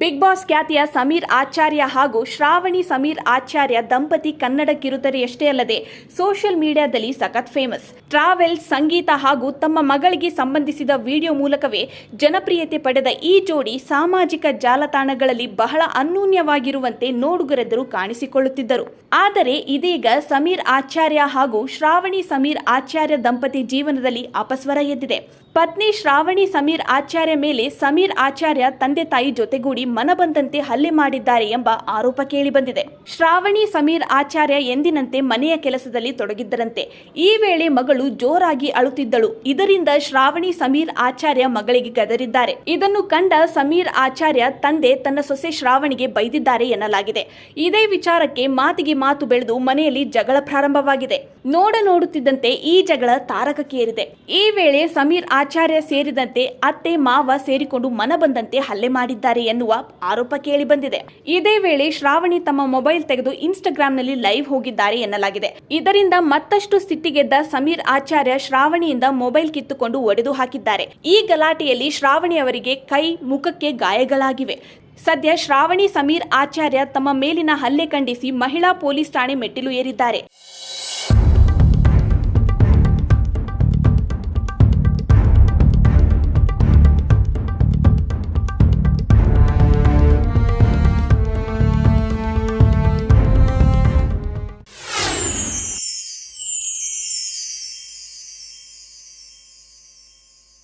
Big boss ಖ್ಯಾತಿಯ ಸಮೀರ್ ಆಚಾರ್ಯ ಹಾಗೂ ಶ್ರಾವಣಿ ಸಮೀರ್ ಆಚಾರ್ಯ ದಂಪತಿ ಕನ್ನಡ ಕಿರುತೆರೆಯಷ್ಟೇ ಅಲ್ಲದೆ ಸೋಷಿಯಲ್ ಮೀಡಿಯಾದಲ್ಲಿ ಸಖತ್ ಫೇಮಸ್. ಟ್ರಾವೆಲ್, ಸಂಗೀತ ಹಾಗೂ ತಮ್ಮ ಮಗಳಿಗೆ ಸಂಬಂಧಿಸಿದ ವಿಡಿಯೋ ಮೂಲಕವೇ ಜನಪ್ರಿಯತೆ ಪಡೆದ ಈ ಜೋಡಿ ಸಾಮಾಜಿಕ ಜಾಲತಾಣಗಳಲ್ಲಿ ಬಹಳ ಅನ್ಯೂನ್ಯವಾಗಿರುವಂತೆ ನೋಡುಗರೆದರು ಕಾಣಿಸಿಕೊಳ್ಳುತ್ತಿದ್ದರು. ಆದರೆ ಇದೀಗ ಸಮೀರ್ ಆಚಾರ್ಯ ಹಾಗೂ ಶ್ರಾವಣಿ ಸಮೀರ್ ಆಚಾರ್ಯ ದಂಪತಿ ಜೀವನದಲ್ಲಿ ಅಪಸ್ವರ ಎದ್ದಿದೆ. ಪತ್ನಿ ಶ್ರಾವಣಿ ಸಮೀರ್ ಆಚಾರ್ಯ ಮೇಲೆ ಸಮೀರ್ ಆಚಾರ್ಯ ತಂದೆ ತಾಯಿ ಜೊತೆಗೂಡಿ ಮನಬಂದಂತೆ ಹಲ್ಲೆ ಮಾಡಿದ್ದಾರೆ ಎಂಬ ಆರೋಪ ಕೇಳಿಬಂದಿದೆ ಶ್ರಾವಣಿ ಸಮೀರ್ ಆಚಾರ್ಯ ಎಂದಿನಂತೆ ಮನೆಯ ಕೆಲಸದಲ್ಲಿ ತೊಡಗಿದ್ದರಂತೆ. ಈ ವೇಳೆ ಮಗಳು ಜೋರಾಗಿ ಅಳುತ್ತಿದ್ದಳು. ಇದರಿಂದ ಶ್ರಾವಣಿ ಸಮೀರ್ ಆಚಾರ್ಯ ಮಗಳಿಗೆ ಗದರಿದ್ದಾರೆ. ಇದನ್ನು ಕಂಡ ಸಮೀರ್ ಆಚಾರ್ಯ ತಂದೆ ತನ್ನ ಸೊಸೆ ಶ್ರಾವಣಿಗೆ ಬೈದಿದ್ದಾರೆ ಎನ್ನಲಾಗಿದೆ. ಇದೇ ವಿಚಾರಕ್ಕೆ ಮಾತಿಗೆ ಮಾತು ಬೆಳೆದು ಮನೆಯಲ್ಲಿ ಜಗಳ ಪ್ರಾರಂಭವಾಗಿದೆ. ನೋಡ ನೋಡುತ್ತಿದ್ದಂತೆ ಈ ಜಗಳ ತಾರಕಕ್ಕೇರಿದೆ. ಈ ವೇಳೆ ಸಮೀರ್ ಆಚಾರ್ಯ ಸೇರಿದಂತೆ ಅತ್ತೆ, ಮಾವ ಸೇರಿಕೊಂಡು ಮನ ಬಂದಂತೆ ಹಲ್ಲೆ ಮಾಡಿದ್ದಾರೆ ಎನ್ನುವ ಆರೋಪ ಕೇಳಿಬಂದಿದೆ. ಇದೇ ವೇಳೆ ಶ್ರಾವಣಿ ತಮ್ಮ ಮೊಬೈಲ್ ತೆಗೆದು ಇನ್ಸ್ಟಾಗ್ರಾಂನಲ್ಲಿ ಲೈವ್ ಹೋಗಿದ್ದಾರೆ ಎನ್ನಲಾಗಿದೆ. ಇದರಿಂದ ಮತ್ತಷ್ಟು ಸಿಟ್ಟಿಗೆದ್ದ ಸಮೀರ್ ಆಚಾರ್ಯ ಶ್ರಾವಣಿಯಿಂದ ಮೊಬೈಲ್ ಕಿತ್ತುಕೊಂಡು ಒಡೆದು ಹಾಕಿದ್ದಾರೆ. ಈ ಗಲಾಟೆಯಲ್ಲಿ ಶ್ರಾವಣಿ ಅವರಿಗೆ ಕೈ ಮುಖಕ್ಕೆ ಗಾಯಗಳಾಗಿವೆ. ಸದ್ಯ ಶ್ರಾವಣಿ ಸಮೀರ್ ಆಚಾರ್ಯ ತಮ್ಮ ಮೇಲಿನ ಹಲ್ಲೆ ಖಂಡಿಸಿ ಮಹಿಳಾ ಪೊಲೀಸ್ ಠಾಣೆ ಮೆಟ್ಟಿಲು ಏರಿದ್ದಾರೆ.